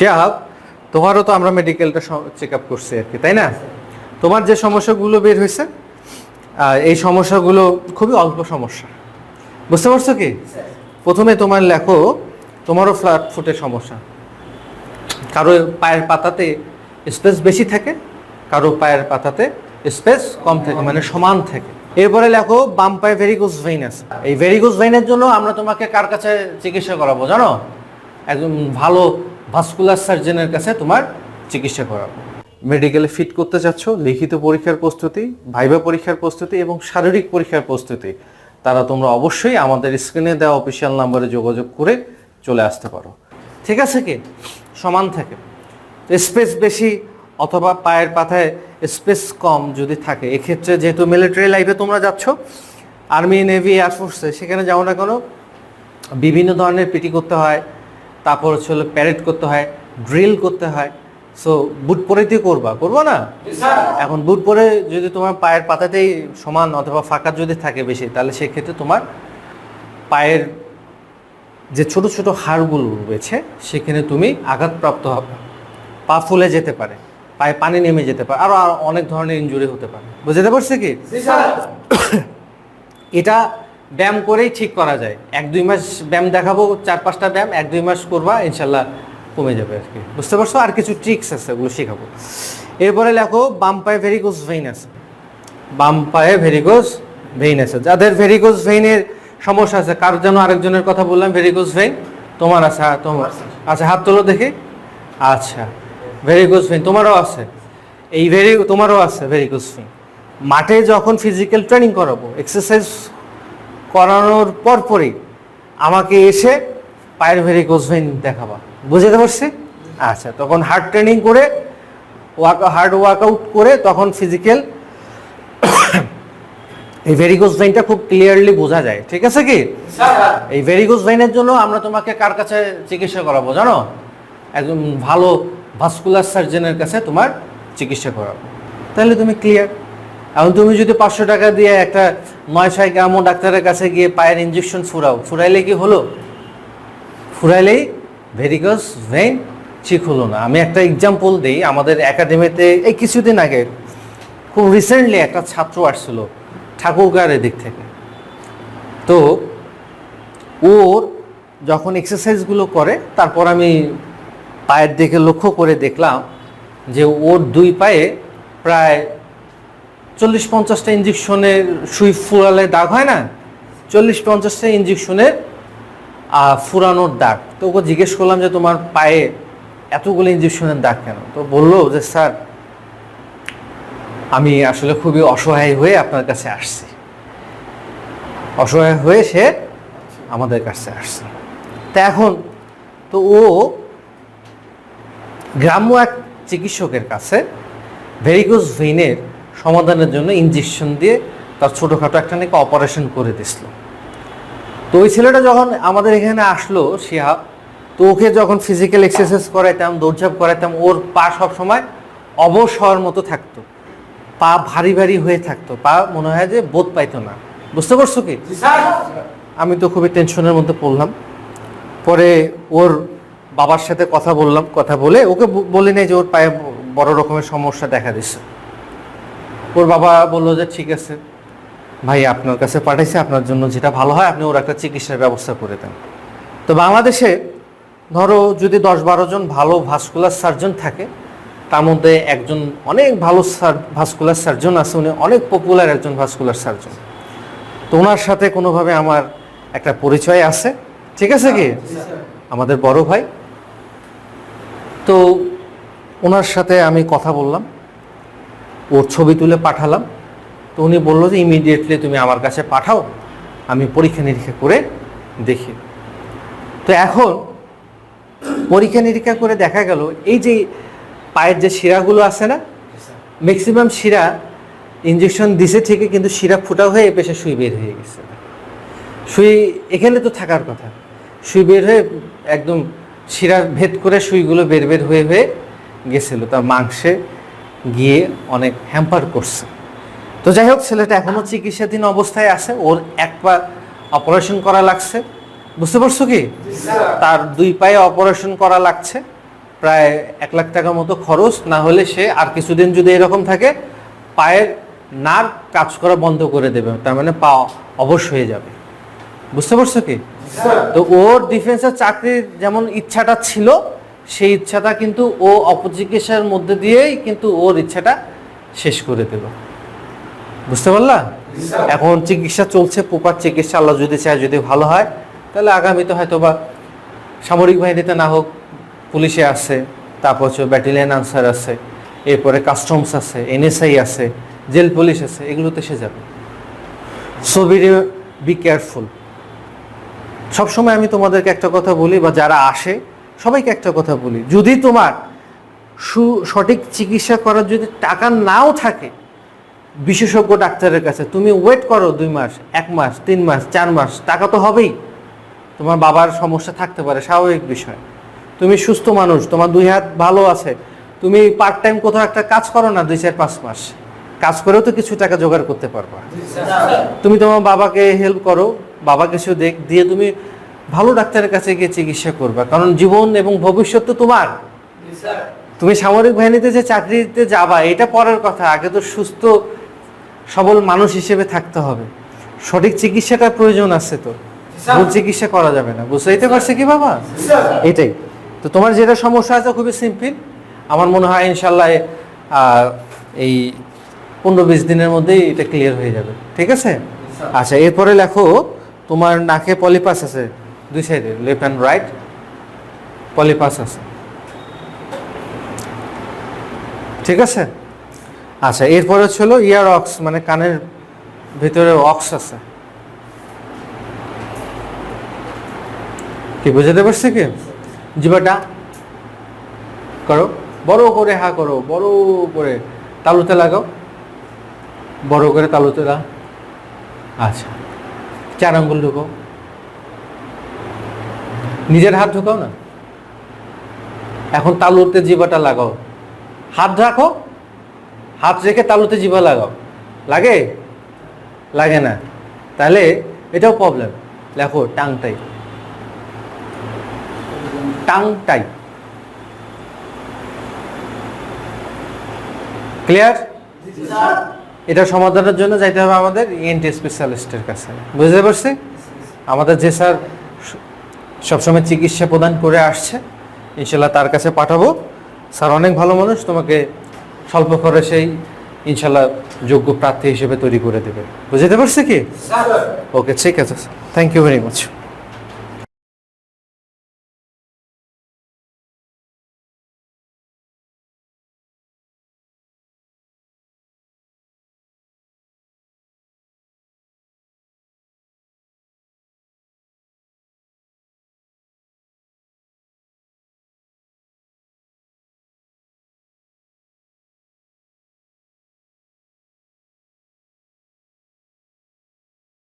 শিহাব তোমারও তো আমরা মেডিকেলটা চেক আপ করছি আর কি, তাই না? তোমার যে সমস্যাগুলো বের হয়েছে এই সমস্যাগুলো খুবই অল্প সমস্যা। বুঝতে পারছ কি? প্রথমে তোমার লেখো, তোমারও ফ্ল্যাট ফুটের সমস্যা। কারও পায়ের পাতাতে স্পেস বেশি থাকে, কারও পায়ের পাতাতে স্পেস কম থাকে মানে সমান থাকে। এরপরে লেখো, বাম পায়ে ভেরিগোস ভেইন আছে। এই ভেরিগোস ভেইনের জন্য আমরা তোমাকে কার কাছে চিকিৎসা করাবো, জানো? একজন ভালো ভাস্কুলার সার্জনের কাছে তোমার চিকিৎসা করাবো। মেডিকেলে ফিট করতে চাচ্ছ লিখিত পরীক্ষার প্রস্তুতি, ভাইবা পরীক্ষার প্রস্তুতি এবং শারীরিক পরীক্ষার প্রস্তুতি, তারা তোমরা অবশ্যই আমাদের স্ক্রিনে দেওয়া অফিসিয়াল নাম্বারে যোগাযোগ করে চলে আসতে পারো। ঠিক আছে কি? সমান থাকে। স্পেস বেশি অথবা পায়ের পাথায় স্পেস কম যদি থাকে, এক্ষেত্রে যেহেতু মিলিটারি লাইফে তোমরা যাচ্ছ আর্মি নেভি এয়ারফোর্সে সেখানে যাও না কেন, বিভিন্ন ধরনের পিটি করতে হয় তারপর হচ্ছে হলো প্যারেড করতে হয় ড্রিল করতে হয়। সো বুট পরে দিয়ে করবা করব না? এখন বুট পরে যদি তোমার পায়ের পাতাতেই সমান অথবা ফাঁকা যদি থাকে বেশি তাহলে সেক্ষেত্রে তোমার পায়ের যে ছোট ছোট হাড়গুলো রয়েছে সেখানে তুমি আঘাতপ্রাপ্ত হবে। পা ফুলে যেতে পারে পায়ে পানি নেমে যেতে পারে আরও আরও অনেক ধরনের ইনজুরি হতে পারে। বুঝতে পারছে কি? এটা ব্যায়াম করেই ঠিক করা যায়। এক দুই মাস ব্যায়াম দেখাবো চার পাঁচটা ব্যায়াম এক দুই মাস করবা ইনশাল্লাহ কমে যাবে আর কি। বুঝতে পারছ? আর কিছু ট্রিক্স আছে ওগুলো শেখাবো। এরপরে লেখো বাম পায়ে ভেরিকোজ ভেইন আছে। বাম পায়ে ভেরিকোজ ভেইন আছে। যাদের ভেরিকোজ ভেইনের সমস্যা আছে কার যেন আরেকজনের কথা বললাম ভেরিকোজ ভেইন তোমার আছে হ্যাঁ, তোমার আচ্ছা হাত তোলো দেখি। আচ্ছা ভেরিকোজ ভেইন তোমারও আছে। এই ভেরি তোমারও আছে ভেরিকোজ ভেইন মাঠে যখন ফিজিক্যাল ট্রেনিং করাবো এক্সারসাইজ করানোর পরপরই আমাকে এসে পায়ের ভেরিকোজ ভেইন দেখাবা। বুঝতে পারছি? আচ্ছা তখন হার্ড ট্রেনিং করে ওয়ার্ক হার্ড ওয়ার্কআউট করে তখন ফিজিক্যাল এই ভেরিকোজ ভেইনটা খুব ক্লিয়ারলি বোঝা যায়। ঠিক আছে কি? এই ভেরিকোজ ভেইনের জন্য আমরা তোমাকে কার কাছে চিকিৎসা করাবো জানো? একজন ভালো ভাস্কুলার সার্জনের কাছে তোমার চিকিৎসা করাবো। তাহলে তুমি ক্লিয়ার এখন তুমি যদি পাঁচশো টাকা দিয়ে একটা নয় ছয় গ্রামো ডাক্তারের কাছে গিয়ে পায়ের ইঞ্জেকশন ফুরাও। ফুরাইলে কি হলো? ফুরাইলেই ভেরিকোজ ভেইন ঠিক হলো না। আমি একটা এক্সাম্পল দিই, আমাদের একাডেমিতে এই কিছুদিন আগে খুব রিসেন্টলি একটা ছাত্র আসছিল ঠাকুরগাঁয়ের দিক থেকে। তো ওর যখন এক্সারসাইজগুলো করে, তারপর আমি পায়ের দিকে লক্ষ্য করে দেখলাম যে ওর দুই পায়ে প্রায় চল্লিশ পঞ্চাশটা ইঞ্জেকশনের সুই ফুরালে দাগ হয় না? চল্লিশ পঞ্চাশটা ইঞ্জেকশনের ফুরানোর দাগ। তো ওকে জিজ্ঞেস করলাম যে, তোমার পায়ে এতগুলো ইঞ্জেকশনের দাগ কেন? তো বলল যে, স্যার, আমি আসলে খুবই অসহায় হয়ে আপনার কাছে আসছি। অসহায় হয়ে সে আমাদের কাছে আসছে। তা এখন, তো ও গ্রাম্য এক চিকিৎসকের কাছে ভেরিকোজ ভেইনের সমাধানের জন্য ইঞ্জেকশন দিয়ে তার ছোটোখাটো একটা নাকি অপারেশন করে দিছিল তো ওই ছেলেটা যখন আমাদের এখানে আসলো শিহাব তো ওকে যখন ফিজিক্যাল এক্সারসাইজ করাইতাম দৌড়ঝাঁপ করাইতাম ওর পা সব সময় অবশ হওয়ার মতো থাকতো। পা ভারী ভারী হয়ে থাকতো। পা মনে হয় যে বোধ পাইতো না। বুঝতে পারছ কি? আমি তো খুবই টেনশনের মধ্যে পড়লাম। পরে ওর বাবার সাথে কথা বললাম। কথা বলে ওকে বলি নাই যে ওর পায়ে বড় রকমের সমস্যা দেখা দিচ্ছে ওর বাবা বলল যে ঠিক আছে ভাই আপনার কাছে পাঠাইছে আপনার জন্য যেটা ভালো হয় আপনি ওর একটা চিকিৎসার ব্যবস্থা করে দেন। তো বাংলাদেশে ধরো যদি দশ বারো জন ভালো ভাস্কুলার সার্জন থাকে তার মধ্যে একজন অনেক ভালো ভাস্কুলার সার্জন আছে উনি অনেক পপুলার একজন ভাস্কুলার সার্জন তো ওনার সাথে কোনোভাবে আমার একটা পরিচয় আছে? ঠিক আছে কি? আমাদের বড় ভাই। তো ওনার সাথে আমি কথা বললাম। ওর ছবি তুলে পাঠালাম। তো উনি বলল যে ইমিডিয়েটলি তুমি আমার কাছে পাঠাও আমি পরীক্ষা নিরীক্ষা করে দেখি। তো এখন পরীক্ষা নিরীক্ষা করে দেখা গেল এই যে পায়ের যে শিরাগুলো আছে না ম্যাক্সিমাম শিরা ইঞ্জেকশন দিছে ঠিকই কিন্তু শিরা ফুটা হয়ে এ পেশে সুই বের হয়ে গেছে। সুই এখানে তো থাকার কথা। সুই বের হয়ে একদম শিরা ভেদ করে সুইগুলো বের বের হয়ে হয়ে গেছিল তার মাংসে গিয়ে অনেক হ্যাম্পার করছে। তো যাই হোক ছেলেটা এখনও চিকিৎসাধীন অবস্থায় আছে ওর এক পা অপারেশন করা লাগছে। বুঝতে পারছ কি? তার দুই পায়ে অপারেশন করা লাগছে। প্রায় এক লাখ টাকা মতো খরচ না হলে সে আর কিছুদিন যদি এরকম থাকে পায়ের নার কাজ করা বন্ধ করে দেবে তার মানে পা অবশ হয়ে যাবে। বুঝতে পারছ কি? তো ওর ডিফেন্সের চাকরির যেমন ইচ্ছাটা ছিল সেই ইচ্ছাটা কিন্তু ও অপচিকিৎসার মধ্যে দিয়েই কিন্তু ওর ইচ্ছাটা শেষ করে দিল। বুঝতে পারলা? এখন চিকিৎসা চলছে, প্রপার চিকিৎসা, আল্লাহ যদি চায় যদি ভালো হয়, তাহলে আগামীতে হয়তো বা সামরিক বাহিনীতে না হোক, পুলিশে আছে, তারপর হচ্ছে ব্যাটালিয়ান আনসার আছে, এরপরে কাস্টমস আছে, এনএসআই আছে, জেল পুলিশ আছে, এগুলোতে সে যাবে। সো বি কেয়ারফুল সবসময় আমি তোমাদেরকে একটা কথা বলি বা যারা আসে সবাইকে একটা কথা বলি যদি তোমার সু সঠিক চিকিৎসা করার যদি টাকা নাও থাকে বিশেষজ্ঞ ডাক্তারের কাছে তুমি ওয়েট করো দুই মাস এক মাস তিন মাস চার মাস টাকা তো হবেই। তোমার বাবার সমস্যা থাকতে পারে স্বাভাবিক বিষয়। তুমি সুস্থ মানুষ তোমার দুই হাত ভালো আছে তুমি পার্ট টাইম কোথাও একটা কাজ করো না দুই চার পাঁচ মাস। কাজ করেও তো কিছু টাকা জোগাড় করতে পারবা। তুমি তোমার বাবাকে হেল্প করো বাবা কিছু দেখ দিয়ে তুমি ভালো ডাক্তারের কাছে গিয়ে চিকিৎসা করবা। কারণ জীবন এবং ভবিষ্যৎ তো তোমার। তুমি সামরিক বাহিনীতে যে চাকরিতে যাবা এটা পরের কথা। আগে তো সুস্থ সবল মানুষ হিসেবে থাকতে হবে। সঠিক চিকিৎসাটার প্রয়োজন আছে তো। ভুল চিকিৎসা করা যাবে না। বুঝতে পারছে কি বাবা? এটাই। তো তোমার যেটা সমস্যা আছে খুবই সিম্পল। আমার মনে হয় ইনশাল্লাহ এই পনেরো বিশ দিনের মধ্যেই এটা ক্লিয়ার হয়ে যাবে। ঠিক আছে? আচ্ছা এরপরে লেখো তোমার নাকে পলিপাস আছে। দুই সাইডে লেফট অ্যান্ড রাইট পলিপাস আছে। ঠিক আছে? আচ্ছা এরপরে ছিল ইয়ার অক্স মানে কানের ভিতরে অক্স আছে। কি বুঝতে পারছি কি? জিবাটা করো, বড় করে হা করো, বড় করে তালুতে লাগাও। বড় করে তালুতে লাগাও। আচ্ছা চার আঙ্গুল ঢুকাও। নিজের হাত ঢুকাও না। এখন তালুতে জিবাটা লাগাও। হাত রাখো, হাত রেখে তালুতে জিভা লাগাও। লাগে? লাগে না। তাহলে এটাও প্রবলেম লেখো টাংটাই টাংটাই ক্লিয়ার এটা সমাধানের জন্য যাইতে হবে আমাদের E ইএনটি স্পেশালিস্টের কাছে। বুঝতে পারছি? আমাদের যে স্যার সবসময় চিকিৎসা প্রদান করে আসছে। ইনশাল্লাহ তার কাছে পাঠাবো। স্যার অনেক ভালো মানুষ তোমাকে স্বল্প খরচেই ইনশাল্লাহ যোগ্য প্রার্থী হিসেবে তৈরি করে দেবে। বুঝতে পারছে কি? ওকে ঠিক আছে থ্যাংক ইউ ভেরি মাচ